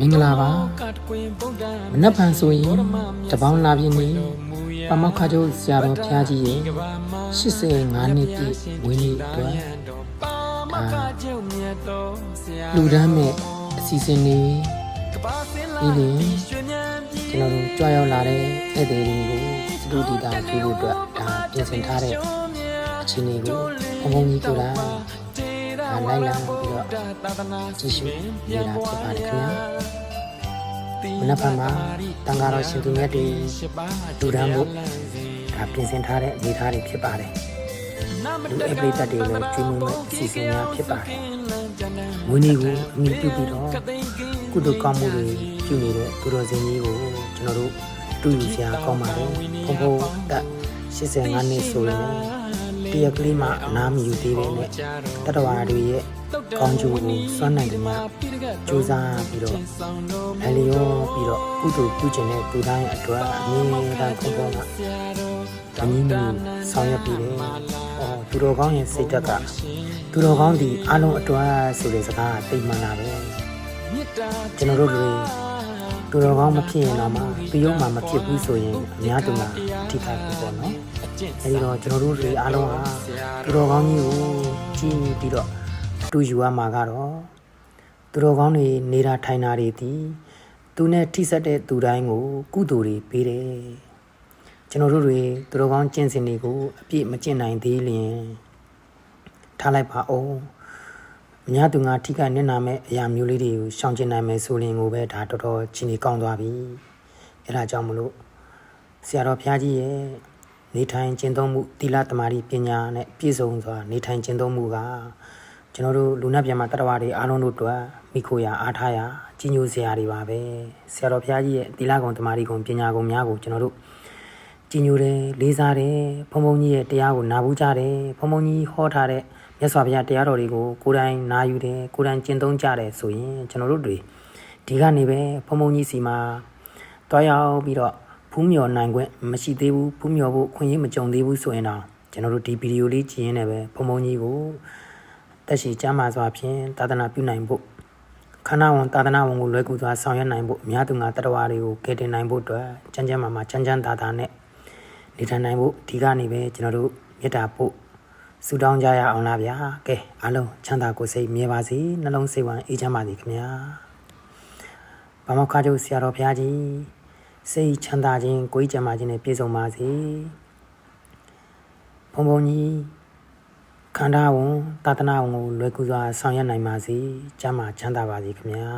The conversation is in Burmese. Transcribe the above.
မင်္ဂလာပါမနက်ဖြန်ဆိုရင်တပေါင်းလာပြင်းနေပမောက္ခချုပ်ဆရာတော်ဘုရားကြီးရဲ့85နှစ်ပြည့်ဝင်းနေ့အတွက်ဒါလူဒန်းမဲ့အစီအစဉ်လေးပြီးရင်ကျွန်တော်တို့ကြွားရောက်လာတဲ့ဧည့်သည်တွေကိုစတူဒီတာကြည့်ဖို့အတွက်ဒါပြင်ဆင်ထားတဲ့အခြေအနေကိုဘုံဘုံကြီးကိုယ်တိုင်ဒါ လိုက်လာပြီးတော့ကြည့်ရှုနေတာဖြစ်ပါတယ်ခင်ဗျာမနက်ဖြန်မှာတန်ဃာတော်ရှင်သူမြတ်တွေလူဒန်းဖို့ဒါပြင်ဆင်ထားတဲ့အနေအထားတွေဖြစ်ပါတယ်လူအပရိသတ်တွေလည်းကျွေးမွေးမဲ့အစီအစဉ်များဖြစ်ပါတယ်မွေးနေ့ကိုအမိပြုပြီးတော့ကုသိုလ်ကောင်းမှုတွေပြုနေတဲ့သူတော်စင်ကြီးကိုကျွန်တော်တို့တွေ့ယူစရာကောင်းပါတယ်ဘုံဘုံတက်85နှစ်ဆိုရင် တရကလေးမှအနားမယူသေးပဲနဲ့တတဝါတွေရဲ့ကောင်းကျိုးကိုစွမ်းနိုင်ကြမှာစူးစမ်းပြီးတော့အလျောပြီးတော့ကုသိုလ်ပြုခြင်းတဲ့သူတိုင်းအတွက်အမြဲတမ်းခုံပေါ်မှာအမြင့်မျိုးဆောင်ရွက်ပြီးတယ်။အော်သူတော်ကောင်းရဲ့စိတ်ဓာတ်ကသူတော်ကောင်းဒီအလုံးအတွက်ဆိုတဲ့စကားသိမှန်တာပဲ။ကျွန်တော်တို့တွေ သူတော်ကောင်းမဖြစ်ရင်တော့မှပြီးတော့မှမဖြစ်ဘူးဆိုရင်အများတူမှာထိခိုက်ပြီပေါ့နော်။အဲဒီတော့ကျွန်တော်တို့တွေအားလုံးဟာသူတော်ကောင်းကြီးကိုကြည်ပြီးတော့တူယူရမှာကတော့သူတော်ကောင်းတွေနေတာထိုင်တာတွေဒီသူနဲ့ထိဆက်တဲ့သူတိုင်းကို ကုသိုလ်တွေပေးတယ်ကျွန်တော်တို့တွေသူတော်ကောင်းကျင့်စဉ်တွေကိုအပြည့်မကျင့်နိုင်သေးလျင်ထားလိုက်ပါအောင် အများသူငါထိခိုက်နစ်နာမဲ့အရာမျိုးလေးတွေကိုရှောင်ကျဉ်နိုင်မယ်ဆိုရင်ကိုပဲဒါတော်တော်ချင်းကြီးကောင်းသွားပြီအဲဒါကြောင့်မလို့ဆရာတော်ဘုရားကြီးရဲ့နေထိုင်ကျင့်သုံးမှုသီလသမာဓိပညာနဲ့ပြည့်စုံစွာနေထိုင်ကျင့်သုံးမှုကကျွန်တော်တို့လူနာပြန်မှာတတဝါတွေအားလုံးတို့အတွက်မိခိုရာအားထားရာကြီးညိုစရာတွေပါပဲဆရာတော်ဘုရားကြီးရဲ့သီလကုံသမာဓိကုံပညာကုံများကိုကျွန်တော်တို့ ကြီးညိုတယ်လေးစားတယ်ဘုံဘုံကြီးရဲ့တရားကိုနာဘူးကြတယ်ဘုံဘုံကြီးဟောထားတဲ့မြတ်စွာဘုရားတရားတော်တွေကိုကိုယ်တိုင်နာယူတယ်ကိုယ်တိုင်ကျင့်သုံးကြတယ်ဆိုရင်ကျွန်တော်တို့တွေဒီကနေပဲဘုံဘုံကြီးစီမှာတွားရောက်ပြီးတော့ဖူးမြော်နိုင်ခွင့်မရှိသေးဘူးဖူးမြော်ဖို့ခွင့်ရမကြုံသေးဘူးဆိုရင်တော့ကျွန်တော်တို့ဒီဗီဒီယိုလေးကြည့်ရင်းနဲ့ပဲဘုံဘုံကြီးကိုတက်ရှိကျမ်းမာစွာဖြင့်သာသနာပြုနိုင်ဖို့ခန္ဓာဝန်သာသနာဝန်ကိုလွယ်ကူစွာဆောင်ရွက်နိုင်ဖို့အများသူငါတတဝါတွေကိုကယ်တင်နိုင်ဖို့အတွက်ချမ်းချမ်းမာမာချမ်းချမ်းသာသာနဲ့ နေထိုင်နိုင်ဖို့ဒီကနေပဲကျွန်တော်တို့မေတ္တာပို့ဆုတောင်းကြရအောင်လားဗျာကဲအားလုံးချမ်းသာကိုယ်စိတ်မြဲပါစေနှလုံးစိတ်ဝမ်းအေးချမ်းပါစေခင်ဗျာဘာမောခါကျုပ်ဆရာတော်ဘုရားကြီးစိတ်ချမ်းသာခြင်းကိုယ်ကြံပါခြင်းနဲ့ပြည့်စုံပါစေဘုံဘုံကြီးခန္ဓာဝန်သာသနာဝန်ကိုလွယ်ကူစွာဆောင်ရွက်နိုင်ပါစေကျမ်းမာချမ်းသာပါစေခင်ဗျာ